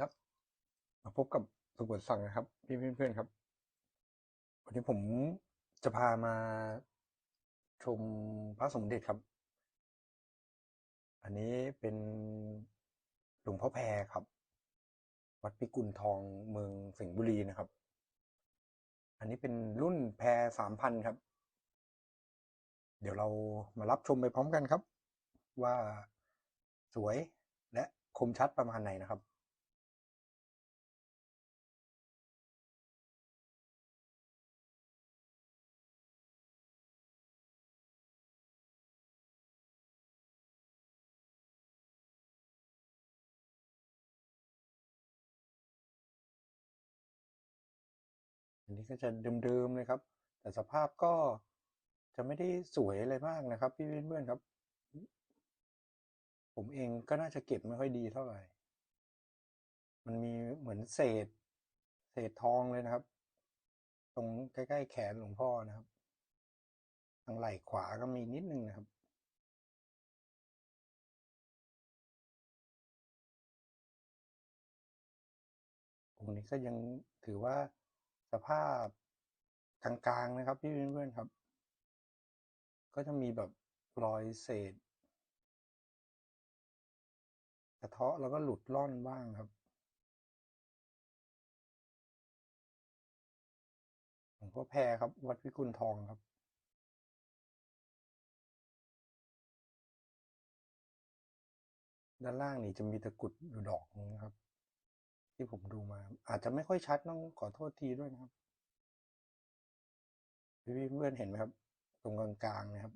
ครับ มาพบกับสุบทสั่งนะครับ พี่เพื่อนๆครับ วันนี้ผมจะพามาชมพระสมเด็จครับ อันนี้เป็นหลวงพ่อแพรครับ วัดพิกุลทองเมืองสิงห์บุรีนะครับ อันนี้เป็นรุ่นแพรสามพันครับ เดี๋ยวเรามารับชมไปพร้อมกันครับ ว่าสวยและคมชัดประมาณไหนนะครับ นนี้ก็จะเดิมๆเลยครับ แต่สภาพก็จะไม่ได้สวยอะไรมากนะครับ พี่เพื่อนๆครับ ผมเองก็น่าจะเก็บไม่ค่อยดีเท่าไหร่ มันมีเหมือนเศษ เศษทองเลยนะครับ ตรงใกล้ๆแขนหลวงพ่อนะครับ ทางไหล่ขวาก็มีนิดนึงนะครับองนี้ก็ยังถือว่า สภาพกลางๆนะครับ พี่เพื่อนๆครับ ก็จะมีแบบรอยเศษกระเทาะแล้วก็หลุดล่อนบ้างครับหลวงพ่อแพรครับ วัดพิกุลทองครับด้านล่างนี่จะมีตะกรุดอยู่ดอกนึงนะครับ ที่ผมดูมา อาจจะไม่ค่อยชัดต้องขอโทษทีด้วยนะครับ พี่เพื่อนเห็นไหมครับ ตรงกลางๆนะครับ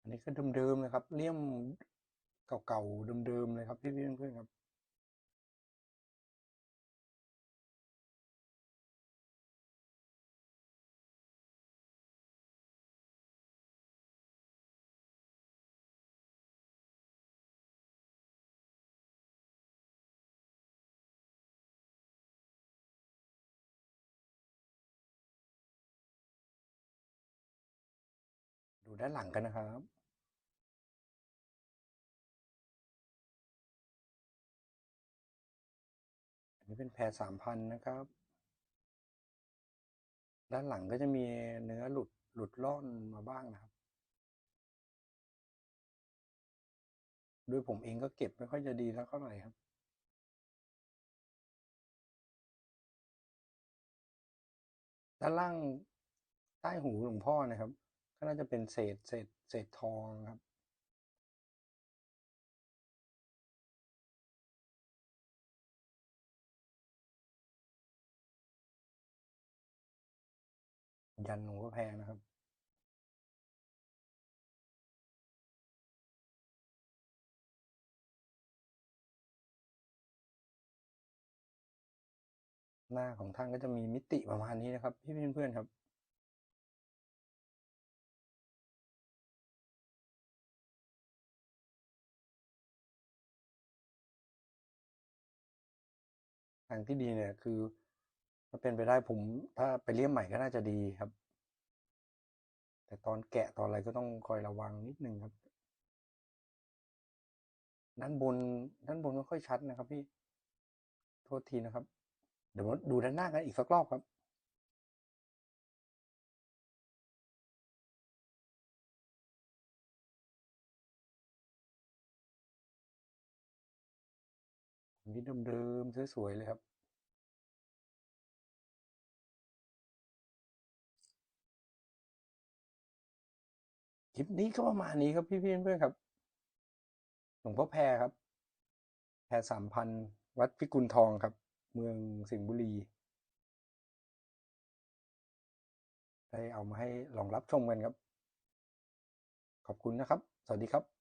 อันนี้ก็เดิมๆเลยครับ เลี่ยมเก่าๆเดิมๆเลยครับพี่เพื่อนๆครับ ด้านหลังกันนะครับอันนี้เป็นแพรสามพันนะครับ ด้านหลังก็จะมีเนื้อหลุดหลุดล่อนมาบ้างนะครับด้วยผมเองก็เก็บไม่ค่อยจะดีแล้วเท่าไหร่ครับ ด้านล่างใต้หูหลวงพ่อนะครับ ก็น่าจะเป็นเศษเศษเศษทองครับยันหลวงพ่อแพงนะครับ หน้าของท่านก็จะมีมิติประมาณนี้นะครับ พี่เพื่อนๆครับ ทางที่ดีเนี่ยคือถ้าเป็นไปได้ผมถ้าไปเลี่ยมใหม่ก็น่าจะดีครับ แต่ตอนแกะตอนอะไรก็ต้องคอยระวังนิดนึงครับ ด้านบนด้านบนไม่ค่อยชัดนะครับพี่ โทษทีนะครับ เดี๋ยวมาดูด้านหน้ากันอีกสักรอบครับ นี่เดิมๆสวยๆเลยครับคลิปนี้ก็ประมาณนี้ครับพี่ๆเพื่อนๆครับหลวงพ่อแพรครับ แพรสามพันวัดพิกุลทองครับ เมืองสิงห์บุรีได้เอามาให้ลองรับชมกันครับ ขอบคุณนะครับ สวัสดีครับ